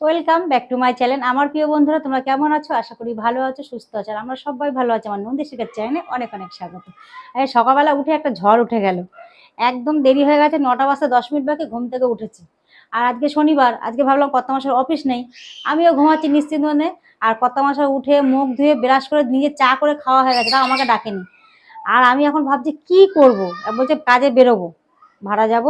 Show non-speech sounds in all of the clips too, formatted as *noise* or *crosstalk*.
Welcome back to my channel আমার প্রিয় বন্ধুরা, তোমরা কেমন আছো? আশা করি ভালো আছো, সুস্থ আছো, আর আমরা সবাই ভালো আছি। আমার নন্দী শিকার চ্যানেলে অনেক অনেক স্বাগত। সকালবেলা উঠে একটা ঝড় উঠে গেল। একদম দেরি হয়ে গেছে, নটা বাজতে দশ মিনিট বাকি, ঘুম থেকে উঠেছি। আর আজকে শনিবার, আজকে ভাবলাম কত মাসের অফিস নেই। আমিও ঘুমাচ্ছি নিশ্চিন্ত মনে আর কত মাসে উঠে মুখ ধুয়ে ব্রাশ করে নিজে চা করে খাওয়া হয়ে গেছে, তাও আমাকে ডাকেনি। আর আমি এখন ভাবছি, কি করব? বলছে, কাজে বেরোবো। ভাড়া যাব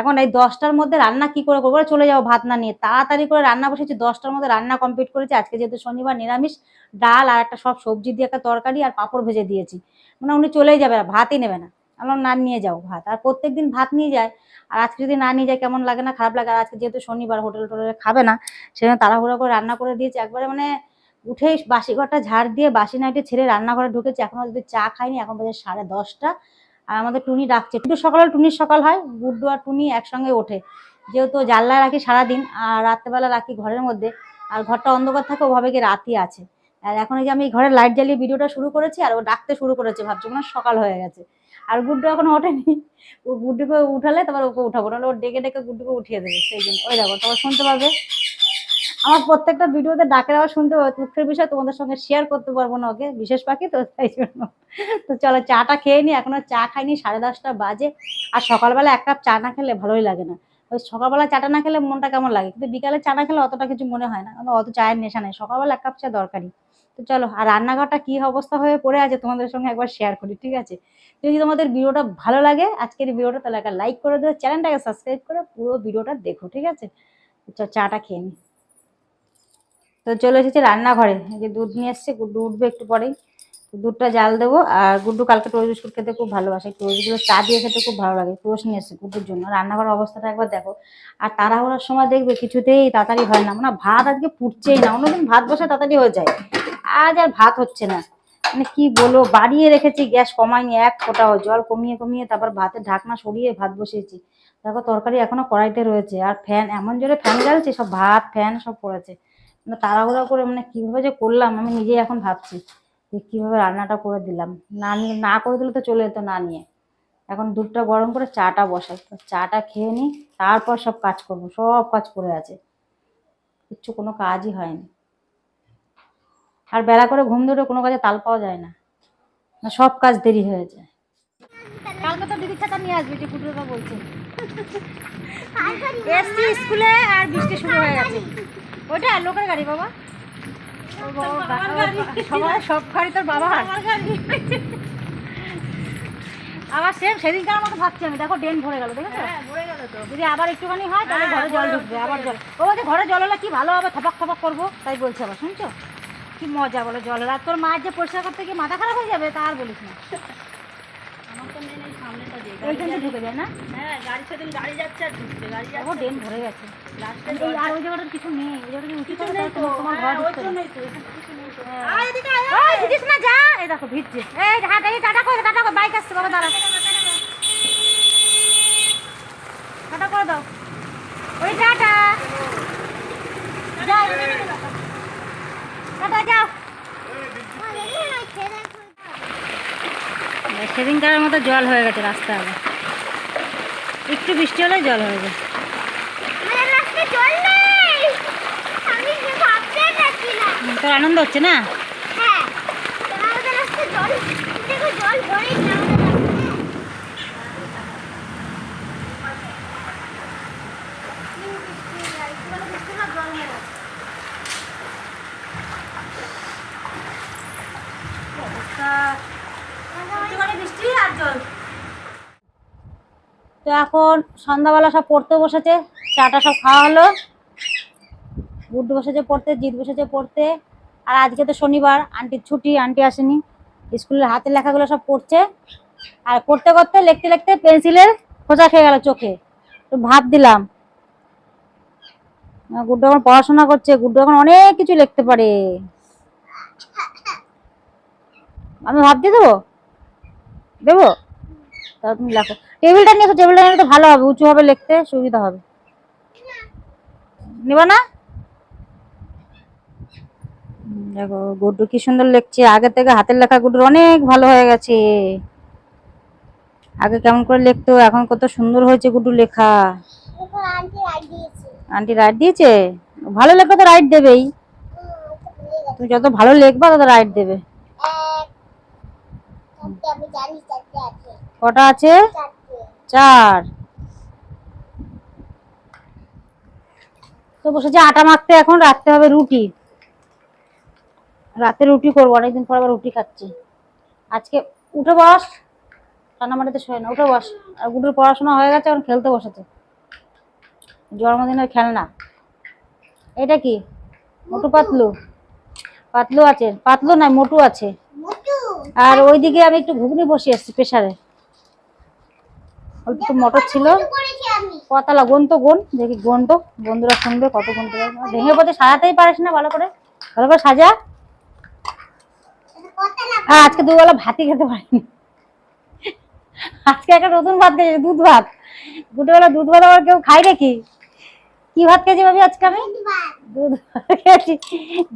এখন এই দশটার মধ্যে রান্না কি করে করব? চলে যাব ভাত না নিয়ে। তাড়াতাড়ি করে রান্না বসেছি দশটার মধ্যে রান্না কমপ্লিট করেছি। আজকে যেহেতু শনিবার নিরামিষ, ডাল আর একটা সব সবজি দিয়ে একটা তরকারি আর পাঁপড় ভেজে দিয়েছি। মানে উনি চলেই যাবে ভাতই নেবে না। আমরা না, নিয়ে যাও ভাত। আর প্রত্যেক দিন ভাত নিয়ে যায়। আর আজকে যদি না নিয়ে যায়, কেমন লাগে না, খারাপ লাগে? আর আজকে যেহেতু শনিবার, হোটেল টোটেলে খাবে না সেখানে তাড়াহুড়ো করে রান্না করে দিয়েছি। একবারে মানে উঠেই বাসি ঘরটা ঝাড় দিয়ে বাসি নাইটে ছেড়ে রান্নাঘরে ঢুকেছি। এখনও যদি চা খাইনি, এখন বাজে সাড়ে দশটা। আর আমাদের টুনি ডাকছে। টুটু সকালে টুনির সকাল হয়, গুড্ডু আর টুনি একসঙ্গে ওঠে। যেহেতু জানলায় রাখি সারাদিন, আর রাত্রেবেলা রাখি ঘরের মধ্যে, আর ঘরটা অন্ধকার থাকে ওভাবে কি রাতই আছে। আর এখন এই যে আমি ঘরে লাইট জ্বালিয়ে ভিডিওটা শুরু করেছি, আর ও ডাকতে শুরু করেছে, ভাবছি মনে সকাল হয়ে গেছে। আর গুড্ডু এখনও ওঠেনি। ও গুড্ডুকে উঠালে, তারপর ওকে উঠাবো, নাহলে ওর ডেকে ডেকে গুড্ডুকে উঠিয়ে দেবে, সেই জন্য। ওই দেখো তোমার শুনতে পাবে আমার প্রত্যেকটা ভিডিওতে ডাকের আওয়াজ শুনতে পাবে দুঃখের বিষয় তোমাদের সঙ্গে শেয়ার করতে পারব না ওকে, বিশেষ পাখি তো তাই জন্য। তো চলো চাটা খেয়ে নি এখনও চা খাইনি, সাড়ে দশটা বাজে। আর সকালবেলা এক কাপ চা না খেলে ভালোই লাগে না। ওই সকালবেলা চাটা না খেলে মনটা কেমন লাগে? কিন্তু বিকালে চা না খেলে অতটা কিছু মনে হয় না অত চায়ের নেশা নেই। সকালবেলা এক কাপ চা দরকারি তো চলো, আর রান্নাঘরটা কি অবস্থা হয়ে পড়ে আছে তোমাদের সঙ্গে একবার শেয়ার করি, ঠিক আছে? যদি তোমাদের ভিডিওটা ভালো লাগে, আজকের ভিডিওটা তাহলে একটা লাইক করে দিও চ্যানেলটাকে সাবস্ক্রাইব করে পুরো ভিডিওটা দেখো, ঠিক আছে? চাটা খেয়ে নি তো চলে এসেছি রান্নাঘরে। যে দুধ নিয়ে এসছে গুড্ডু উঠবে একটু পরেই। দুধটা জাল দেবো। আর গুড্ডু কালকে টোস্ট বিস্কুট খেতে খুব ভালোবাসে। টোস্টগুলো চা দিয়ে খেতে খুব ভালো লাগে। টোস্ট নিয়ে এসছে গুড্ডুর জন্য। রান্নাঘরের অবস্থাটা একবার দেখো। আর তাড়াহুড়ার সময় দেখবে কিছুতেই তাড়াতাড়ি হয় না। মানে ভাত আজকে ফুটছেই না। অন্যদিন ভাত বসে তাড়াতাড়ি হয়ে যায়। আজ আর ভাত হচ্ছে না। মানে কি বলব? বাড়িয়ে রেখেছি, গ্যাস কমাইনি, এক ফোটাও। জল কমিয়ে কমিয়ে তারপর ভাতের ঢাকনা সরিয়ে ভাত বসিয়েছি। দেখো তরকারি এখনও কড়াইতে রয়েছে। আর ফ্যান, এমন জোরে ফ্যান জ্বালছে, সব ভাত, ফ্যান সব পড়েছে। তাড়াহুড়া করে মানে কীভাবে যে করলাম আমি নিজেই এখন ভাবছি যে কীভাবে রান্নাটা করে দিলাম। না নিয়ে না করে দিলে তো চলে যেত না নিয়ে। এখন দুধটা গরম করে চাটা বসাই। তো চাটা খেয়ে নিই তারপর সব কাজ করব সব কাজ করে আছে। কিচ্ছু কোনো কাজই হয়নি। আর বেলা করে ঘুম ধরে কোনো কাজে তাল পাওয়া যায় না। না সব কাজ দেরি হয়ে যায়। কালকে তো দিদির খাতা নিয়ে আসবি যে কুটুরবা বলছে। *laughs* এসছি স্কুলে আর বৃষ্টি শুরু হয়ে গেছে। ওইটা লোকের গাড়ি বাবা। সবাই সব গাড়ি তোর বাবা আবার সেম ভাবছি আমি। দেখো ড্রেন ভরে গেল দেখেছ? যদি আবার একটুখানি হয় তাহলে ঘরে জল ঢুকবে আবার জল। ও বলছে ঘরে জল হলে কি ভালো হবে? থপাক থপাক করব। তাই বলছে আবার শুনছো? কি মজা বলো জল। আর তোর মায়ের যে পরিষ্কার করতে গিয়ে মাথা খারাপ হয়ে যাবে তা আর বলিস না। এইখান থেকে ঢুকে যায় না? দেখো ড্রেন ভরে গেছে। এই আর ওই জায়গাটার কিছু নেই ওই জায়গাটা কি উঁচু করে তোমার ঘর ঢুকতে না। হ্যাঁ। ওই দিদিস না যা। এই দেখো ভিজছে। এই হাট এই টাটা করে টাটা করে বাইক আসছে বাবা দাঁড়া টাটা করে দাও ওই টাটা যাও টাটা যাও সেদিনকার মতো জল হয়ে গেছে রাস্তা আবার। একটু বৃষ্টি হলে জল হয়ে যায়। তোর আনন্দ হচ্ছে না? তো এখন সন্ধ্যাবেলা সব পড়তে বসেছে, চাটা সব খাওয়া হলো। গুড্ডু বসেছে পড়তে, জিৎ বসেছে পড়তে। আর আজকে তো শনিবার, আন্টির ছুটি, আন্টি আসেনি। স্কুলের হাতের লেখাগুলো সব পড়ছে। আর করতে করতে, লিখতে লিখতে পেন্সিলের খোঁচা খেয়ে গেল চোখে। তো ভাব দিলাম। গুড্ডু এখন পড়াশোনা করছে, গুড্ডু এখন অনেক কিছু লিখতে পারে। আমি ভাব দিয়ে দেবো? দেবো? তাহলে তুমি লেখো। টেবিলটা নিয়ে টেবিলটা তো ভালো হবে উঁচু হবে লিখতে সুবিধা হবে। নেবা না? দেখো গুড্ডু কি সুন্দর লিখছে। আগে থেকে হাতের লেখা গুড্ডুর অনেক ভালো হয়ে গেছে। আগে কেমন করে লিখতো এখন কত সুন্দর হয়েছে গুড্ডু লেখা। আন্টি রাইট দিয়েছে? ভালো লেখা তো রাইট দেবেই। তুমি যত ভালো লিখবা তত রাইট দেবে। কটা আছে? চার। তো বসেছে আটা মাখতে এখন রাখতে হবে রুটি। রাতে রুটি করব অনেকদিন পর আবার রুটি খাচ্ছি। আজকে উঠে বস মাটিতে শোয় না উঠে বস। আর গুডুর পড়াশোনা হয়ে গেছে এখন খেলতে বসেছে। জন্মদিনের খেলনা। এটা কি? মোটু পাতলু। পাতলু আছে পাতলু না মোটু আছে। আর ওইদিকে আমি একটু ঘুগনি বসিয়ে এসেছি প্রেশারে অল্প একটু মটর ছিল। কতলা গুন তো গুন দেখি গুন তো বন্ধুরা শুনবে কত গুনতে পারবে ভেঙে পথে সাজাতেই পারিস না ভালো করে। ভালো করে সাজা। হ্যাঁ আজকে দুবেলা ভাতই খেতে পারিনি। আজকে একটা নতুন ভাত খেয়েছি দুধ ভাত। দুটোবেলা দুধ ভাত আবার কেউ খাই নাকি? কি ভাত খেয়েছি ভাবি আজকে আমি? দুধ ভাত। খেয়েছি।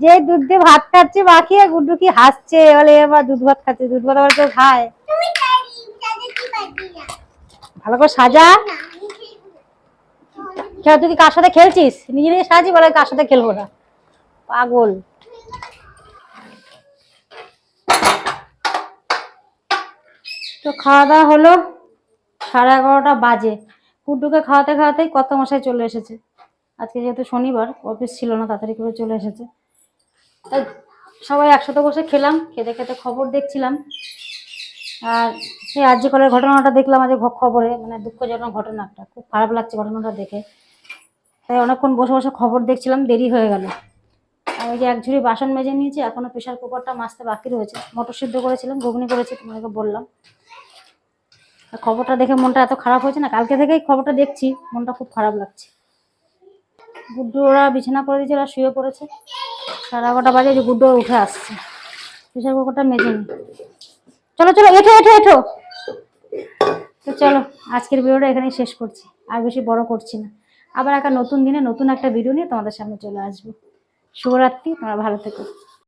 যে দুধ দিয়ে ভাত খাচ্ছি মাখিয়ে গুড্ডু কি হাসছে? বলে এবার দুধ ভাত খাচ্ছে দুধ ভাত আবার কেউ খায় তুমি পারি জানি কি পারি না ভালো করে সাজা। কেন তুই কার সাথে খেলছিস? নিজে নিজে সাজি বলে কার সাথে খেলব না। পাগল। তো খাওয়া দাওয়া হলো সাড়ে এগারোটা বাজে। কুটুকে খাওয়াতে খাওয়াতেই কত মশাই চলে এসেছে। আজকে যেহেতু শনিবার, অফিস ছিল না, তাড়াতাড়ি করে চলে এসেছে। সবাই একসাথে বসে খেলাম, খেতে খেতে খবর দেখছিলাম। আর সেই আর্য কলের ঘটনাটা দেখলাম, আজ খবরে মানে দুঃখজনক ঘটনা একটা খুব খারাপ লাগছে ঘটনাটা দেখে। তাই অনেকক্ষণ বসে বসে খবর দেখছিলাম, দেরি হয়ে গেল। আর ওই যে এক ঝুড়ি বাসন মেজে নিয়েছি এখনও প্রেশার কুকারটা মাজতে বাকি রয়েছে। মটর সিদ্ধ করেছিলাম, ঘুগনি করেছি তোমাকে বললাম। খবরটা দেখে মনটা এত খারাপ হয়েছে না, কালকে থেকেই খবরটা দেখছি, মনটা খুব খারাপ লাগছে। গুড্ডু ওরা বিছানা করে দিয়েছে, ওরা শুয়ে পড়েছে। সাড়ে এগারোটা বাজে যে গুড্ডু উঠে আসছে। প্রেশার কুকারটা মেজে নি চলো চলো, এঠো এঠো এঠো। তো চলো, আজকের ভিডিওটা এখানেই শেষ করছি। আর বেশি বড় করছি না। আবার একটা নতুন দিনে নতুন একটা ভিডিও নিয়ে তোমাদের সামনে চলে আসব। শুভরাত্রি, তোমরা ভালো থেকো।